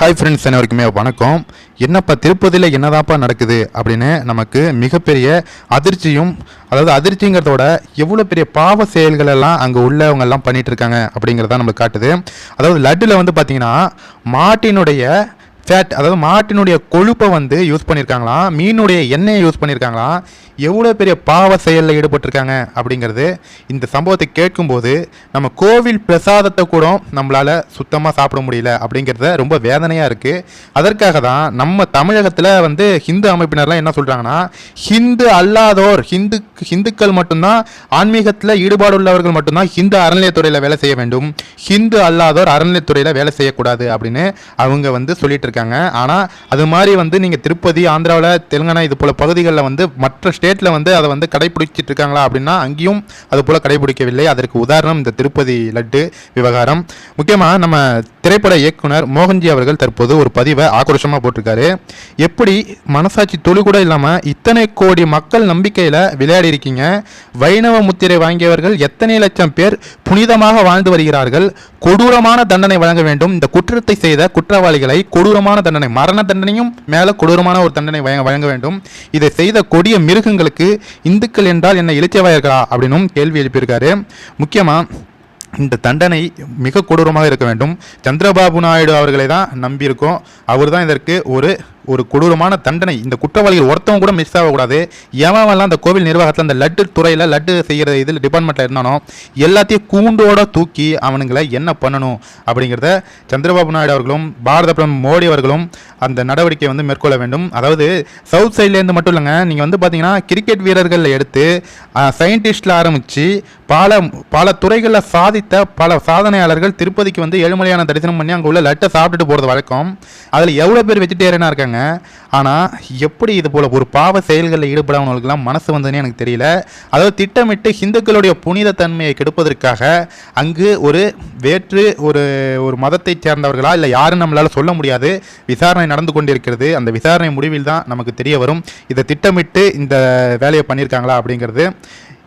Hi friends அனைவருக்குமே வணக்கம். என்னப்பா திருப்பதியில் என்னதாப்பா நடக்குது அப்படின்னு நமக்கு மிகப்பெரிய அதிர்ச்சியும் அதாவது அதிர்ச்சிங்கிறதோட எவ்வளோ பெரிய பாவ செயல்களெல்லாம் அங்கே உள்ளவங்க எல்லாம் பண்ணிட்டு இருக்காங்க அப்படிங்கிறத நம்மளுக்கு காட்டுது. அதாவது லட்டில் வந்து பார்த்திங்கன்னா மாட்டினுடைய ஃபேட் அதாவது மாட்டினுடைய கொழுப்பை வந்து யூஸ் பண்ணியிருக்காங்களாம் மீனுடைய எண்ணெயை யூஸ் பண்ணியிருக்காங்களாம் எவ்வளோ பெரிய பாவ செயலில் ஈடுபட்டிருக்காங்க அப்படிங்கிறது இந்த சம்பவத்தை கேட்கும்போது நம்ம கோவில் பிரசாதத்தை கூட நம்மளால் சுத்தமாக சாப்பிட முடியல அப்படிங்கிறத ரொம்ப வேதனையாக இருக்குது அதற்காக தான் நம்ம தமிழகத்தில் வந்து ஹிந்து அமைப்பினர்லாம் என்ன சொல்கிறாங்கன்னா ஹிந்து அல்லாதோர் ஹிந்து ஹிந்துக்கள் மட்டும்தான் ஆன்மீகத்தில் ஈடுபாடு உள்ளவர்கள் மட்டும்தான் ஹிந்து அறநிலையத்துறையில் வேலை செய்ய வேண்டும். ஹிந்து அல்லாதோர் அறநிலையத்துறையில் வேலை செய்யக்கூடாது அப்படின்னு அவங்க வந்து சொல்லிட்டு இருக்காங்க. ஆனால் அது மாதிரி வந்து நீங்கள் திருப்பதி ஆந்திராவில் தெலுங்கானா இது போல பகுதிகளில் வந்து மற்ற ஸ்டேட்டில் வந்து அதை வந்து கடைபிடிச்சிட்டு இருக்காங்களா அப்படின்னா அங்கேயும் அது போல கடைபிடிக்கவில்லை. அதற்கு உதாரணம் இந்த திருப்பதி லட்டு விவகாரம். முக்கியமாக நம்ம திரைப்பட இயக்குனர் மோகன்ஜி அவர்கள் தற்போது ஒரு பதிவை ஆக்ரோஷமாக போட்டிருக்காரு. எப்படி மனசாட்சி துளி கூட இல்லாமல் இத்தனை கோடி மக்கள் நம்பிக்கையில் விளையாடி இருக்கீங்க. வைணவ முத்திரை வாங்கியவர்கள் எத்தனை லட்சம் பேர் புனிதமாக வாழ்ந்து வருகிறார்கள். கொடூரமான தண்டனை வழங்க வேண்டும். இந்த குற்றத்தை செய்த குற்றவாளிகளை கொடூரமான தண்டனை மரண தண்டனையும் மேலே கொடூரமான ஒரு தண்டனை வழங்க வழங்க வேண்டும். இதை செய்த கொடிய மிருகங்களுக்கு இந்துக்கள் என்றால் என்ன இளிச்சவாயர்களா அப்படின்னும் கேள்வி எழுப்பியிருக்காரு. முக்கியமாக இந்த தண்டனை மிக கொடூரமாக இருக்க வேண்டும். சந்திரபாபு நாயுடு அவர்களை தான் நம்பியிருக்கோம். அவர் தான் இதற்கு ஒரு ஒரு கொடூரமான தண்டனை. இந்த குற்றவாளிகள் ஒருத்தவங்க கூட மிஸ் ஆகக்கூடாது. எவன்லாம் அந்த கோவில் நிர்வாகத்தில் அந்த லட்டு துறையில் லட்டு செய்கிற இதில் டிபார்ட்மெண்ட்டில் இருந்தானோ எல்லாத்தையும் கூண்டோட தூக்கி அவனுங்களை என்ன பண்ணணும் அப்படிங்கிறத சந்திரபாபு நாயுடு அவர்களும் பாரத பிரதமர் மோடி அவர்களும் அந்த நடவடிக்கையை வந்து மேற்கொள்ள வேண்டும். அதாவது சவுத் சைட்லேருந்து மட்டும் இல்லைங்க நீங்கள் வந்து பார்த்தீங்கன்னா கிரிக்கெட் வீரர்களில் எடுத்து சயின்டிஸ்டில் ஆரம்பித்து பல பல துறைகளில் சாதித்த பல சாதனையாளர்கள் திருப்பதிக்கு வந்து ஏழுமலையான தரிசனம் பண்ணி அங்கே உள்ள லட்டை சாப்பிட்டுட்டு போகிறது வழக்கம். அதில் எவ்வளோ பேர் வெஜிடேரியனாக இருக்காங்க? ஆனால் எப்படி இது போல் ஒரு பாவ செயல்களில் ஈடுபடவங்களுக்கெல்லாம் மனசு வந்ததுன்னு எனக்கு தெரியல. அதாவது திட்டமிட்டு ஹிந்துக்களுடைய புனித தன்மையை கெடுப்பதற்காக அங்கு ஒரு வேற்று ஒரு ஒரு மதத்தைச் சேர்ந்தவர்களா இல்லை யாரும் நம்மளால் சொல்ல முடியாது. விசாரணை நடந்து கொண்டிருக்கிறது. அந்த விசாரணை முடிவில் தான் நமக்கு தெரிய வரும். இதை திட்டமிட்டு இந்த வேலையை பண்ணியிருக்காங்களா அப்படிங்கிறது.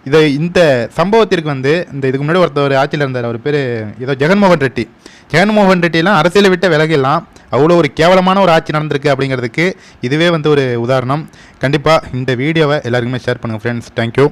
இதை இந்த சம்பவத்திற்கு வந்து இந்த இதுக்கு முன்னாடி ஒருத்தர் ஆட்சியில் இருந்தார். அவர் பேர் ஏதோ ஜெகன்மோகன் ரெட்டி. ஜெகன்மோகன் ரெட்டிலாம் அரசியலை விட்ட விலகிடலாம். அவ்வளோ ஒரு கேவலமான ஒரு ஆட்சி நடந்திருக்கு அப்படிங்கிறதுக்கு இதுவே வந்து ஒரு உதாரணம். கண்டிப்பாக இந்த வீடியோவை எல்லாருக்குமே ஷேர் பண்ணுங்கள் ஃப்ரெண்ட்ஸ் தேங்க்யூ